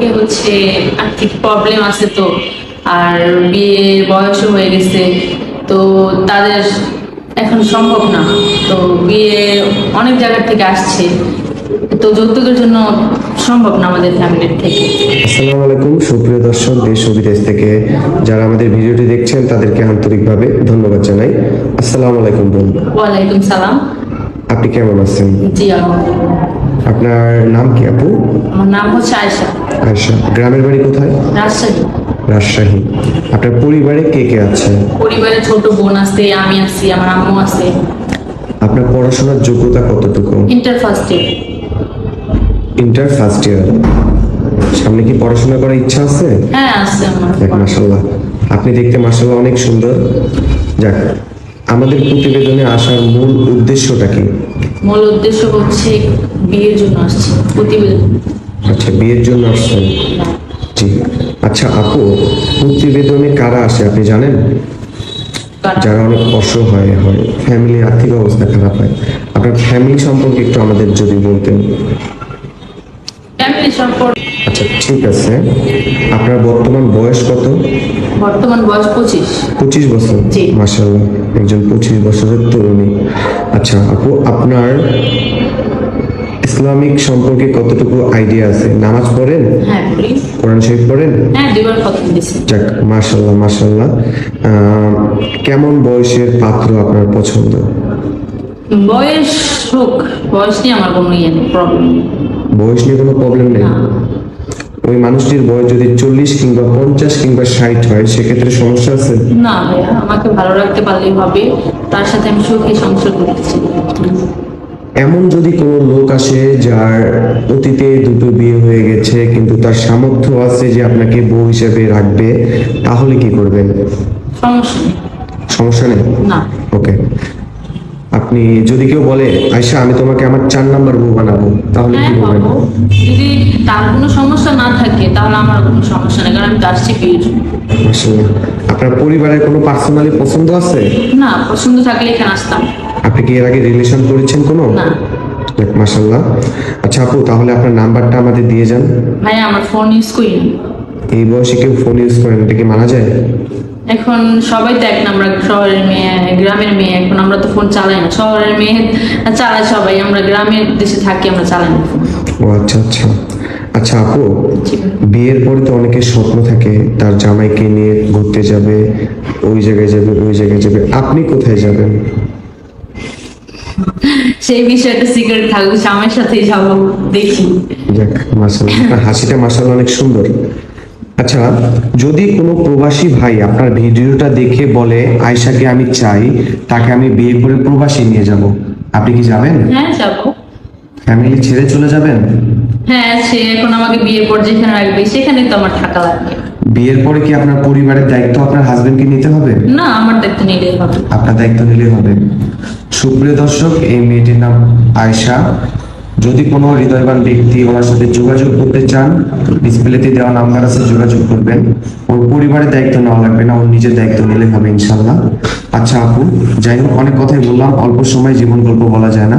থেকে হচ্ছে আর্থিক প্রবলেম আছে তো আর বিয়ের বয়সও হয়ে গেছে তো তাদের এখন সম্ভব না। তো বিয়ে অনেক জায়গা থেকে আসছে তো যৌতুকের জন্য সম্ভব না আমাদের ফ্যামিলির থেকে। আসসালামু আলাইকুম সুপ্রিয় দর্শক দেশ ও বিদেশ থেকে যারা আমাদের ভিডিওটি দেখছেন তাদেরকে আন্তরিকভাবে ধন্যবাদ জানাই। আসসালামু আলাইকুম বোন ওয়ালাইকুম সালাম। আপনি কেমন আছেন? জি আলহামদুলিল্লাহ। আপনার নাম কি আপু? আমার নাম হচ্ছে আয়সা আয়সা গ্রামের বাড়ি কোথায়? রাজশাহী। রাজশাহী। আপনার পরিবারে কে কে আছে? পরিবারে ছোট বোন আছে আমি আছি আমার আম্মু আছে। আপনার পড়াশোনার যোগ্যতা কতটুকু? Inter first year inter first year সামনে কি পড়াশোনা করার ইচ্ছা আছে? হ্যাঁ আছে আমার। আপনি দেখতে মাসাল্লাহ অনেক সুন্দর। যাক আমাদের প্রতিবেদনে আসার মূল উদ্দেশ্যটা কি? মূল উদ্দেশ্য হচ্ছে বিয়ের জন্য আসছি প্রতিবেদন। আচ্ছা বিয়ের জন্য আসছেন জি। আচ্ছা আপু প্রতিবেদনে কারা আসে আপনি জানেন? যারা অনেক অসহায় হয় ফ্যামিলি আর্থিক অবস্থা খারাপ হয়। আপনার ফ্যামিলি সম্পর্কে একটু আমাদের যদি বলতেন। ফ্যামিলি সম্পর্ক আচ্ছা ঠিক আছে। আপনার বর্তমান বয়স পঁচিশ। পঁচিশ বছর? জি। মাসাল্লাহ একজন পঁচিশ বছরের তরুণী। আচ্ছা আপু আপনার ইসলামিক সম্পর্কে কতটুকু আইডিয়া আছে? নামাজ পড়েন? হ্যাঁ কোরআন শরীফ পড়েন? হ্যাঁ যাক মাশাল্লাহ মাশাল্লাহ আহ, কেমন বয়সের পাত্র আপনার পছন্দ? বয়স হোক বয়স নিয়ে আমার কোনো ইয়ে নেই প্রবলেম বয়স নিয়ে কোনো প্রবলেম নেই? না। ওই মানুষটির বয়স যদি চল্লিশ কিংবা পঞ্চাশ কিংবা ষাট হয় সেক্ষেত্রে সমস্যা আছে? না ভাইয়া আমাকে ভালো রাখতে পারলেই হবে। তার সাথে আমি সুখী সংসার করতেছি এমন যদি কোনো লোক আসে যার অতীতে দুটো বিয়ে হয়ে গেছে কিন্তু তার সামর্থ্য আছে যে আপনাকে বউ হিসেবে রাখবে তাহলে কি করবেন? সমস্যা নেই। সমস্যা নেই? না। ওকে। আপনি যদি কেউ বলে আয়সা আমি তোমাকে আমার চার নাম্বার বউ বানাবো তাহলে হ্যাঁ কি করবেন? বাবু। যদি তার কোনো সমস্যা না থাকে তাহলে আমার কোনো সমস্যা নেই কারণ আমি তো আসছি বিয়ের। আপনার পরিবারের কোনো পার্সোনালি পছন্দ আছে? না পছন্দ থাকলে এখানে আসতাম। আপনি কি এর আগে রিলেশন করেছেন কোনো? না। যাক, মাশাআল্লাহ। আচ্ছা আপু তাহলে আপনার নাম্বারটা আমাদের দিয়ে যান। ভাইয়া আমার ফোন ইউজ করি এই বয়সে কেউ ফোন ইউজ করেন এটা কি মানা যায়? এখন সবাই তো এক না আমরা শহরের মেয়ে গ্রামের মেয়ে এখন আমরা তো ফোন চালাই না। শহরের মেয়ে চালায় সবাই আমরা গ্রামের দেশে থাকি আমরা চালাই না ও আচ্ছা আচ্ছা। আচ্ছা আপু বিয়ের পরে তো অনেকের স্বপ্ন থাকে তার জামাইকে নিয়ে ঘুরতে যাবে ওই জায়গায় যাবে ওই জায়গায় যাবে আপনি কোথায় যাবেন? সেই বিষয়টা সিক্রেট থাকবে আমার সাথেই যাব দেখি। যাক মাশাআল্লাহ হাসিটা মাশাআল্লাহ অনেক সুন্দর। আচ্ছা যদি কোনো প্রবাসী ভাই আপনার ভিডিওটা দেখে বলে আয়শাকে আমি চাই তাকে আমি বিয়ে করে প্রবাসী নিয়ে যাব। আপনি কি যাবেন? হ্যাঁ যাব। ফ্যামিলি ছেড়ে চলে যাবেন? হ্যাঁ সে এখন আমাকে বিয়ের পর যেখানে রাখবে সেখানে তো আমার থাকা লাগবে। বিয়ের পরে কি আপনার পরিবারের দায়িত্ব আপনার হাজবেন্ডকে নিতে হবে? না আমার দায়িত্ব নিলেই হবে। আপনার দায়িত্ব নিলে হবে। সুপ্রিয় দর্শক এই মেয়েটির নাম আয়শা। যদি কোনো হৃদয়বান ব্যক্তি ওনার সাথে যোগাযোগ করতে চান ডিসপ্লেতে দেওয়া নাম্বার আছে যোগাযোগ করবেন। ওর পরিবারের দায়িত্ব নেওয়া লাগবে না ওর নিজের দায়িত্ব নিলে হবে ইনশাল্লাহ আচ্ছা আপু যাই হোক অনেক কথাই বললাম অল্প সময় জীবন গল্প বলা যায় না।